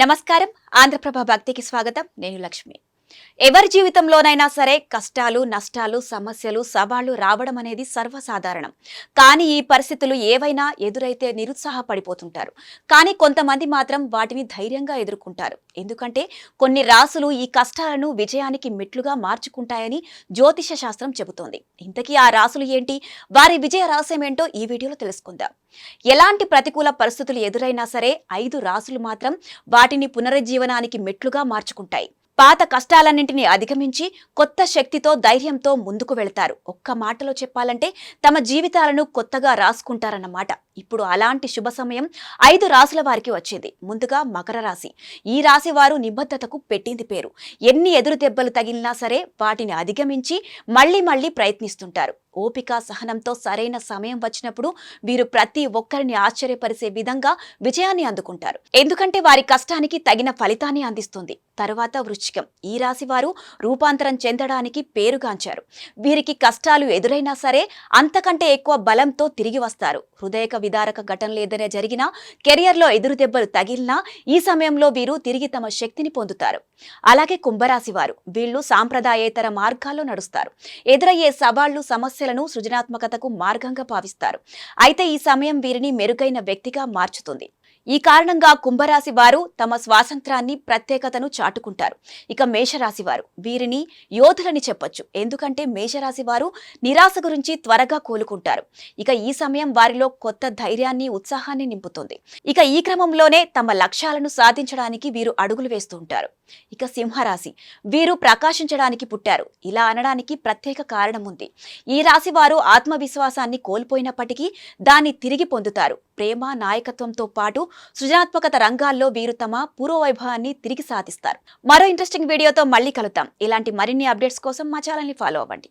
నమస్కారం. ఆంధ్రప్రభ భక్తికి స్వాగతం. నేను లక్ష్మి. ఎవరి జీవితంలోనైనా సరే కష్టాలు నష్టాలు సమస్యలు సవాళ్ళు రావడం అనేది సర్వసాధారణం. కానీ ఈ పరిస్థితులు ఏవైనా ఎదురైతే నిరుత్సాహపడిపోతుంటారు. కానీ కొంతమంది మాత్రం వాటిని ధైర్యంగా ఎదుర్కొంటారు. ఎందుకంటే కొన్ని రాసులు ఈ కష్టాలను విజయానికి మెట్లుగా మార్చుకుంటాయని జ్యోతిష శాస్త్రం చెబుతోంది. ఇంతకీ ఆ రాసులు ఏంటి? వారి విజయ రహస్యం ఏంటో ఈ వీడియోలో తెలుసుకుందాం. ఎలాంటి ప్రతికూల పరిస్థితులు ఎదురైనా సరే ఐదు రాసులు మాత్రం వాటిని పునరుజ్జీవనానికి మెట్లుగా మార్చుకుంటాయి. పాత కష్టాలన్నింటినీ అధిగమించి కొత్త శక్తితో ధైర్యంతో ముందుకు వెళతారు. ఒక్క మాటలో చెప్పాలంటే తమ జీవితాలను కొత్తగా రాసుకుంటారన్నమాట. ఇప్పుడు అలాంటి శుభ సమయం ఐదు రాసుల వారికి వచ్చింది. ముందుగా మకర రాశి. ఈ రాశి వారు నిబద్ధతకు పెట్టింది పేరు. ఎన్ని ఎదురు దెబ్బలు తగిలినా సరే వాటిని అధిగమించి మళ్ళీ మళ్ళీ ప్రయత్నిస్తుంటారు. ఓపిక సహనంతో సరైన సమయం వచ్చినప్పుడు వీరు ప్రతి ఒక్కరిని ఆశ్చర్యపరిచే విధంగా విజయాన్ని అందుకుంటారు. ఎందుకంటే వారి కష్టానికి తగిన ఫలితాన్ని అందిస్తుంది. తరువాత వృశ్చికం. ఈ రాశి వారు రూపాంతరం చెందడానికి పేరుగాంచారు. వీరికి కష్టాలు ఎదురైనా సరే అంతకంటే ఎక్కువ బలంతో తిరిగి వస్తారు. హృదయక విదారక ఘటనలు ఏదైనా జరిగినా కెరియర్లో ఎదురు దెబ్బలు తగిలినా ఈ సమయంలో వీరు తిరిగి తమ శక్తిని పొందుతారు. అలాగే కుంభరాశి వారు వీళ్ళు సాంప్రదాయేతర మార్గాల్లో నడుస్తారు. ఎదురయ్యే సవాళ్ళు సమస్యలను సృజనాత్మకతకు మార్గంగా భావిస్తారు. అయితే ఈ సమయం వీరిని మెరుగైన వ్యక్తిగా మార్చుతుంది. ఈ కారణంగా కుంభరాశి వారు తమ స్వాతంత్రాన్ని ప్రత్యేకతను చాటుకుంటారు. ఇక మేషరాశి వారు వీరిని యోధులని చెప్పొచ్చు. ఎందుకంటే మేషరాశి వారు నిరాశ గురించి త్వరగా కోలుకుంటారు. ఇక ఈ సమయం వారిలో కొత్త ధైర్యాన్ని ఉత్సాహాన్ని నింపుతుంది. ఇక ఈ క్రమంలోనే తమ లక్ష్యాలను సాధించడానికి వీరు అడుగులు వేస్తూ ఉంటారు. ఇక సింహరాశి వీరు ప్రకాశించడానికి పుట్టారు. ఇలా అనడానికి ప్రత్యేక కారణం ఉంది. ఈ రాశి వారు ఆత్మవిశ్వాసాన్ని కోల్పోయినప్పటికీ దాన్ని తిరిగి పొందుతారు. ప్రేమ నాయకత్వంతో పాటు సృజనాత్మకత రంగాల్లో వీరు తమ పూర్వవైభవాన్ని తిరిగి సాధిస్తారు. మరో ఇంట్రెస్టింగ్ వీడియోతో మళ్ళీ కలుద్దాం. ఇలాంటి మరిన్ని అప్డేట్స్ కోసం మా ఛానల్ని ఫాలో అవ్వండి.